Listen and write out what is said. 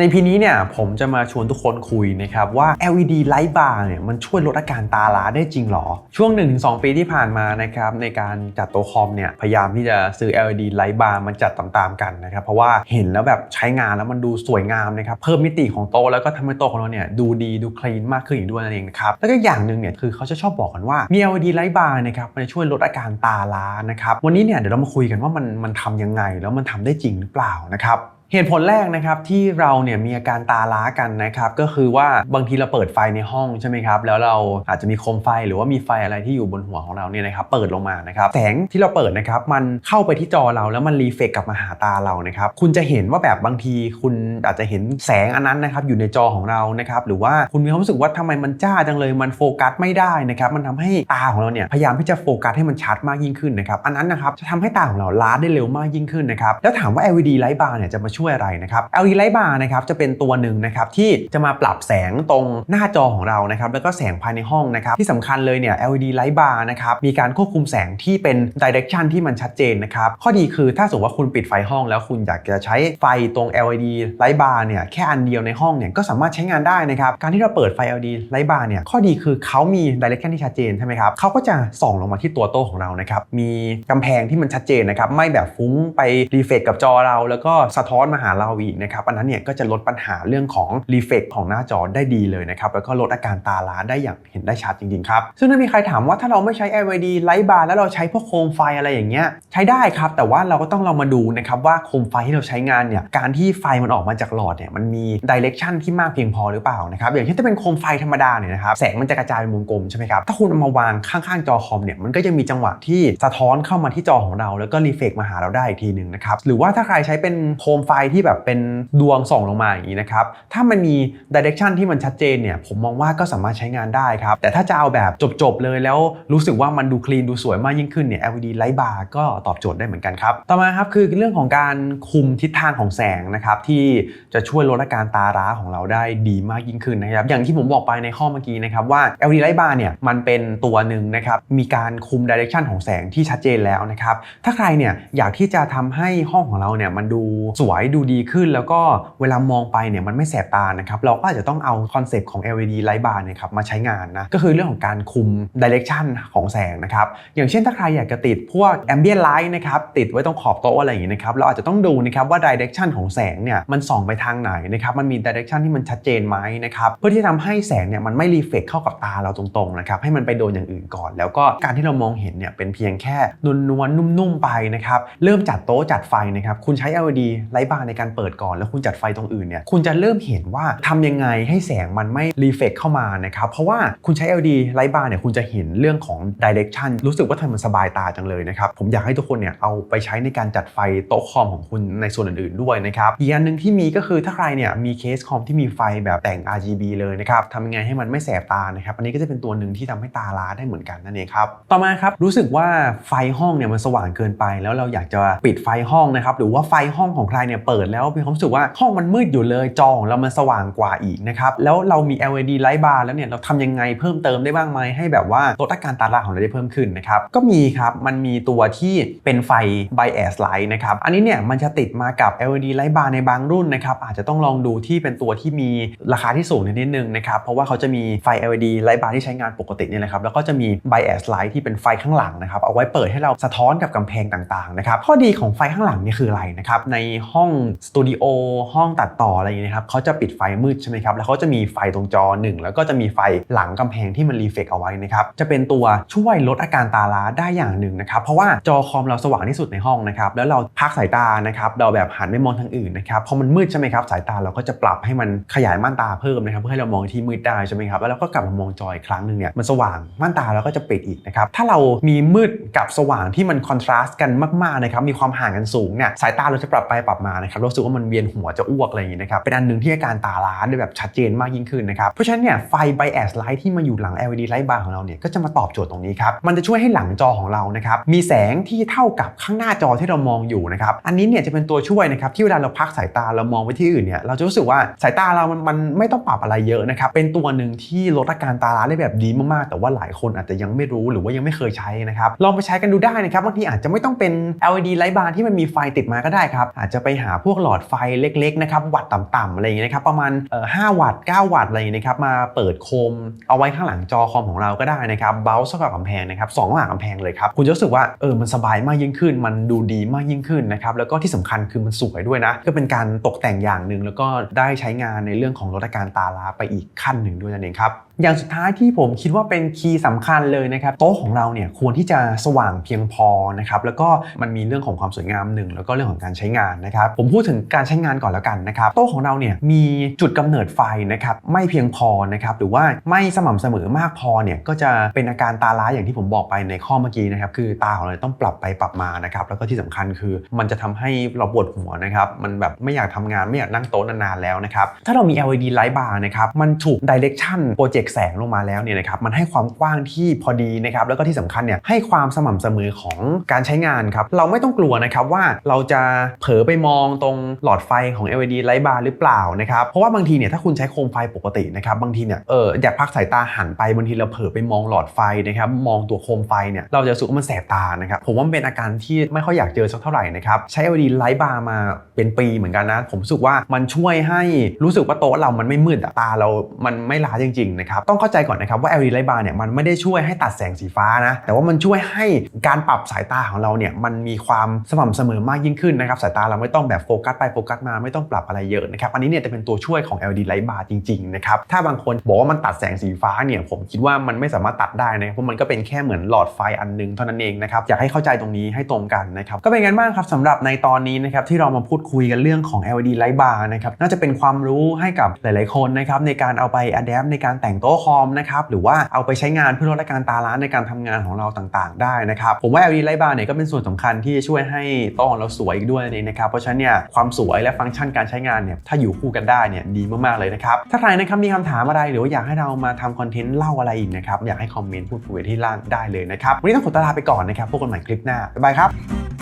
ในพีนี้เนี่ยผมจะมาชวนทุกคนคุยนะครับว่า LED light bar เนี่ยมันช่วยลดอาการตาล้าได้จริงหรอ ช่วง 1-2 ปีที่ผ่านมานะครับในการจัดโต๊ะคอมเนี่ยพยายามที่จะซื้อ LED light bar มันจัดตามๆกันนะครับเพราะว่าเห็นแล้วแบบใช้งานแล้วมันดูสวยงามนะครับเพิ่มมิติของโต๊ะแล้วก็ทำให้โต๊ะของเราเนี่ยดูดีดูคลีนมากขึ้นอีกด้วยนั่นเองนะครับแล้วก็อย่างหนึ่งเนี่ยคือเขาจะชอบบอกกันว่ามี LED light bar นะครับมันจะช่วยลดอาการตาล้านะครับวันนี้เนี่ยเดี๋ยวเรามาคุยกันว่ามันมันทำยังไงแล้วมันทำได้จริงหรือเปล่านะครับ เหตุผลแรกนะครับที่เราเนี่ยมีอาการตาล้ากันนะครับก็คือว่าบางทีเราเปิดไฟในห้องใช่ไหมครับแล้วเราอาจจะมีโคมไฟหรือว่ามีไฟอะไรที่อยู่บนหัวของเราเนี่ยนะครับเปิดลงมานะครับแสงที่เราเปิดนะครับมันเข้าไปที่จอเราแล้วมันรีเฟกกลับมาหาตาเรานะครับคุณจะเห็นว่าแบบบางทีคุณอาจจะเห็นแสงอันนั้นนะครับอยู่ในจอของเรานะครับหรือว่าคุณมีความรู้สึกว่าทำไมมันจ้าจังเลยมันโฟกัสไม่ได้นะครับมันทำให้ตาของเราเนี่ยพยายามที่จะโฟกัสให้มันชัดมากยิ่งขึ้นนะครับอันนั้นนะครับจะทำให้ตาของเราล้าได้เร็วมากยิ่งขึ้นนะครับแล้วถามว่า LED light bar เนี่ยจะมาช่วยอะไรนะครับ LED light bar นะครับจะเป็นตัวหนึ่งนะครับที่จะมาปรับแสงตรงหน้าจอของเรานะครับแล้วก็แสงภายในห้องนะครับที่สำคัญเลยเนี่ย LED light bar นะครับมีการควบคุมแสงที่เป็น direction ที่มันชัดเจนนะครับข้อดีคือถ้าสมมติว่าคุณปิดไฟห้อง แล้วคุณอยากจะใช้ไฟตรง LED light bar เนี่ยแค่อันเดียวในห้องเนี่ยก็สามารถใช้งานได้นะครับการที่เราเปิดไฟ LED light bar เนี่ยข้อดีคือเขามี direction ที่ชัดเจนใช่ไหมครับเขาก็จะส่องลงมาที่ตัวโต๊ะของเรานะครับมีกำแพงที่มันชัดเจนนะครับไม่แบบฟุ้งไปรีเฟกกับจอเรา แล้วก็สะท้อนมาหาเราอีกนะครับอันนั้นเนี่ยก็จะลดปัญหาเรื่องของรีเฟกของหน้าจอได้ดีเลยนะครับแล้วก็ลดอาการตาล้าได้อย่างเห็นได้ชัดจริงๆครับซึ่งถ้ามีใครถามว่าถ้าเราไม่ใช้ LED light bar แล้วเราใช้พวกโคมไฟอะไรอย่างเงี้ยใช้ได้ครับ แต่ว่าเราก็ต้องลองมาดูนะครับว่าโคมไฟที่เราใช้งานเนี่ยการที่ไฟมันออกมาจากหลอดเนี่ยมันมีดิเรกชันที่มากเพียงพอหรือเปล่านะครับอย่างเช่นถ้าเป็นโคมไฟธรรมดาเนี่ยนะครับแสงมันจะกระจายเป็นวงกลมใช่ไหมครับถ้าคุณเอามาวางข้างๆจอคอมเนี่ยมันก็จะมีจังหวะที่สะท้อนเข้ามาที่จอของเรา แล้วก็รีเฟกมาหาเราได้อีกทีหนึ่งนะครับหรือว่าถ้าใครใช้เป็นโคมไฟที่แบบเป็นดวงส่องลงมาอย่างนี้นะครับ ถ้ามันมีดิเรกชันที่มันชัดเจนเนี่ย ผมมองว่าก็สามารถใช้งานได้ครับ แต่ถ้าจะเอาแบบจบๆเลยแล้วรู้สึกว่ามันดูคลีนดูสวยมากยิ่งขึ้นเนี่ย LED light bar ก็ตอบโจทย์ได้เหมือนกันครับ ต่อมาครับคือเรื่องของการคุมทิศทางของแสงนะครับที่จะช่วยลดอาการตาร้าของเราได้ดีมากยิ่งขึ้นนะครับ อย่างที่ผมบอกไปในข้อเมื่อกี้นะครับว่า LED light bar เนี่ยมันเป็นตัวหนึ่งนะครับมีการคุม direction ของแสงที่ชัดเจนแล้วนะครับถ้าใครเนี่ยอยากที่จะทำให้ห้องของเราเนี่ยมันดูสวยดูดีขึ้น แล้วก็เวลามองไปเนี่ยมันไม่แสบตานะครับ เราก็อาจจะต้องเอาคอนเซปต์ของ LED light bar เนี่ยครับมาใช้งานนะ ก็คือเรื่องของการคุม direction ของแสงนะครับ อย่างเช่นถ้าใครอยากจะติดพวก ambient light นะครับติดไว้ตรงขอบโต๊ะอะไรอย่างนี้นะครับเราอาจจะต้องดูนะครับว่า direction ของแสงเนี่ยมันส่องไปทางไหนนะครับมันมี direction ที่มันชัดเจนไหมนะครับเพื่อที่จะทำให้แสงเนี่ยมันไม่รีเฟกเข้ากับตาเราตรงๆนะครับให้มันไปโดนอย่างอื่นก่อน แล้วก็การที่เรามองเห็นเนี่ยเป็นเพียงแค่นวลๆนุ่มๆไปนะครับเริ่มจัดโต๊ะจัดไฟนะครับคุณใช้ LED ไลท์บาร์ในการเปิดก่อน แล้วคุณจัดไฟตรงอื่นเนี่ยคุณจะเริ่มเห็นว่าทำยังไงให้แสงมันไม่รีเฟกเข้ามานะครับเพราะว่าคุณใช้ LED ไลท์บาร์เนี่ยคุณจะเห็นเรื่องของ direction รู้สึกว่าทำมันสบายตาจังเลยนะครับผมอยากให้ทุกคนเนี่ยเอาไปใช้ในการจัดไฟโต๊ะคอมของคุณในส่วนอื่นๆด้วยนะครับอีกอันหนึ่งที่มีก็คือถ้าใครเนี่ยมีเคสคอมที่มีไฟแบบแต่ง RGB เลยนะครับทำยังไงให้มันไม่แสบตานะครับอันนี้ก็จะเป็นตัวหนึ่งที่ทำให้ตาล้าได้เหมือนกันนั่นเองครับต่อมาครับรู้สึกว่าไฟห้องเนี่ยมันสว่างเกินไป แล้วเราอยากจะปิดไฟห้องนะครับหรือว่าไฟห้องของใครเนี่ยเปิดแล้วมีความรู้สึกว่าห้องมันมืดอยู่เลยจอของเรามันสว่างกว่าอีกนะครับแล้วเรามี LED light bar แล้วเนี่ยเราทำยังไงเพิ่มเติมได้บ้างไหมให้แบบว่าลดอาการตาล้าของเราได้เพิ่มขึ้นนะครับก็มีครับมันมีตัวที่เป็นไฟ bias light นะครับอันนี้เนี่ยมันจะติดมากับ LED light bar ในบางรุ่นนะครับอาจจะต้องลองดูที่เป็นตัวที่มีราคาที่สูงนิดนึงนะครับเพราะว่าเขาจะมีไฟ LED light bar ที่ใช้งานปกติเนี่ยนะครับแล้วก็จะมี bias light ที่เป็นไฟข้างหลังนะครับเอาไว้เปิดให้เราสะท้อนกับกำแพงต่างๆนะครับข้อดีของไฟข้างหลังนี่คืออะไรนะครับในห้องสตูดิโอห้องตัดต่ออะไรอย่างนี้นะครับเขาจะปิดไฟมืดใช่ไหมครับแล้วเขาจะมีไฟตรงจอหนึ่งแล้วก็จะมีไฟหลังกำแพงที่มันรีเฟกเอาไว้นะครับจะเป็นตัวช่วยลดอาการตาล้าได้อย่างหนึ่งนะครับเพราะว่าจอคอมเราสว่างที่สุดในห้องนะครับแล้วเราพักสายตานะครับเราแบบหันไปมองทางอื่นนะครับพอมันมืดใช่ไหมครับสายตาเราก็จะปรับให้มันขยายม่านตาเพิ่มนะครับเพื่อให้เรามองที่มืดได้ใช่ไหมครับแล้วเราก็กลับมามองจออีกครั้งหนึ่งเนี่ยมันสว่างม่านตาเราก็จะปิดอีกนะครับถ้าเรามีมืดกับสว่างที่มันคอนทราสต์กันมากๆนะครับมีความห่างกันสูงเนี่ยสายตาเราจะปรับไปปรับมานะครับรู้สึกว่ามันเวียนหัวจะอ้วกอะไรอย่างนี้นะครับเป็นอันหนึ่งที่อาการตาล้าได้แบบชัดเจนมากยิ่งขึ้นนะครับเพราะฉะนั้นเนี่ยไฟ bias light ที่มาอยู่หลัง LED light bar ของเราเนี่ยก็จะมาตอบโจทย์ตรงนี้ครับมันจะช่วยให้หลังจอของเรานะครับมีแสงที่เท่ากับข้างหน้าจอที่เรามองอยู่นะครับอันนี้เนี่ยจะเป็นตัวช่วยนะครับที่เวลาเราพักสายตาเรามองไปที่อื่นเนี่ยเราจะรู้สึกว่าสายตาเรามันมันไม่ต้องปรับอะไรเยอะนะครับเป็นตัวหนึ่งที่ลดอาการตาล้าได้แบบดีมากๆ แต่ว่าหลายคนอาจจะยังไม่รู้หรือว่ายังไม่เคยใช้นะครับลองไปใช้กันดูได้นะครับบางทีอาจจะไม่ต้องเป็น LED light bar ที่มันมีไฟติดมาก็ได้ครับอาจจะไปหาาพวกหลอดไฟเล็กๆนะครับวัตต์ต่ำๆอะไรอย่างเงี้ยนะครับประมาณเอ่อ5วัตต์9วัตต์อะไรอย่างเงี้ยนะครับมาเปิดโคมเอาไว้ข้างหลังจอคอมของเราก็ได้นะครับเบลส์กับกำแพงนะครับสองหลังกำแพงเลยครับคุณจะรู้สึกว่าเออมันสบายมากยิ่งขึ้น มันดูดีมากยิ่งขึ้นนะครับแล้วก็ที่สำคัญคือมันสวยด้วยนะก็เป็นการตกแต่งอย่างหนึ่งแล้วก็ได้ใช้งานในเรื่องของลดอาการตาล้าไปอีกขั้นหนึ่งด้วยนั่นเองครับ อย่างสุดท้ายที่ผมคิดว่าเป็นคีย์สำคัญเลยนะครับโต๊ะของเราเนี่ยควรที่จะสว่างเพียงพอนะครับแล้วก็มันมีเรื่องของความสวยงามหนึ่งแล้วก็เรื่องของการใช้งานนะครับผมพูดถึงการใช้งานก่อนแล้วกันนะครับโต๊ะของเราเนี่ยมีจุดกำเนิดไฟนะครับไม่เพียงพอนะครับหรือว่าไม่สม่ำเสมอมากพอเนี่ยก็จะเป็นอาการตาล้าอย่างที่ผมบอกไปในข้อเมื่อกี้นะครับคือตาของเราต้องปรับไปปรับมานะครับแล้วก็ที่สำคัญคือมันจะทำให้เราปวดหัวนะครับมันแบบไม่อยากทำงานไม่อยากนั่งโต๊ะนานๆแล้วนะครับถ้าเรามี LED light bar นะครับมันถูก direction โปรเจกต์แสงลงมาแล้วเนี่ยนะครับมันให้ความกว้างที่พอดีนะครับแล้วก็ที่สำคัญเนี่ยให้ความสม่ำเสมอของการใช้งานครับเราไม่ต้องกลัวนะครับว่าเราจะเผลอไปมองตรงหลอดไฟของ LED light bar หรือเปล่านะครับเพราะว่าบางทีเนี่ยถ้าคุณใช้โคมไฟปกตินะครับบางทีเนี่ยเอออยากพักสายตาหันไปบางทีเราเผลอไปมองหลอดไฟนะครับมองตัวโคมไฟเนี่ยเราจะรู้สึกว่ามันแสบตานะครับผมว่าเป็นอาการที่ไม่ค่อยอยากเจอสักเท่าไหร่นะครับใช้ LED light bar มาเป็นปีเหมือนกันนะผมรู้สึกว่ามันช่วยให้รู้สึกว่าโต๊ะเรามันไม่มืดตาเรามันไม่ล้าจริงๆนะครับต้องเข้าใจก่อนนะครับว่า LED light bar เนี่ยมันไม่ได้ช่วยให้ตัดแสงสีฟ้านะแต่ว่ามันช่วยให้การปรับสายตาของเราเนี่ยมันมีความสม่ำเสมอมากยิ่งขึ้นนะครับสายตาเราไม่ต้องแบบโฟกัสไปโฟกัสมาไม่ต้องปรับอะไรเยอะนะครับอันนี้เนี่ยจะเป็นตัวช่วยของ LED light bar จริงๆนะครับถ้าบางคนบอกว่ามันตัดแสงสีฟ้าเนี่ยผมคิดว่ามันไม่สามารถตัดได้นะเพราะมันก็เป็นแค่เหมือนหลอดไฟอันนึงเท่านั้นเองนะครับอยากให้เข้าใจตรงนี้ให้ตรงกันนะครับก็เป็นกันบ้างครับสำหรับในตอนนี้นะครับที่เรามาพูดคุยกันเรื่องของ LED light bar นะครับน่าจะเป็นความรู้ให้กับหลาย ๆคนนะครับในการเอาไป adapt ในการแต่งโต๊ะคอมนะครับหรือว่าเอาไปใช้งานเพื่อลดอาการตาล้าในการทำงานของเราต่างๆ ได้นะครับผมว่า LED light bar เนี่ยก็เป็นส่วนสำคัญที่จะช่วยให้โต๊ะของเราสวยอีกด้วยนั่นะครับเพราะฉะนั้นเนี่ยความสวยและฟังก์ชันการใช้งานเนี่ยถ้าอยู่คู่กันได้เนี่ยดีมากๆเลยนะครับถ้าใครนะครับมีคำถามอะไรหรือว่าอยากให้เรามาทำคอนเทนต์เล่าอะไรอีกนะครับอยากให้คอมเมนต์พูดคุยที่ล่างได้เลยนะครับวันนี้ต้องขอตลาไปก่อนนะครับพบกันใหม่คลิปหน้าบ๊ายบายครับ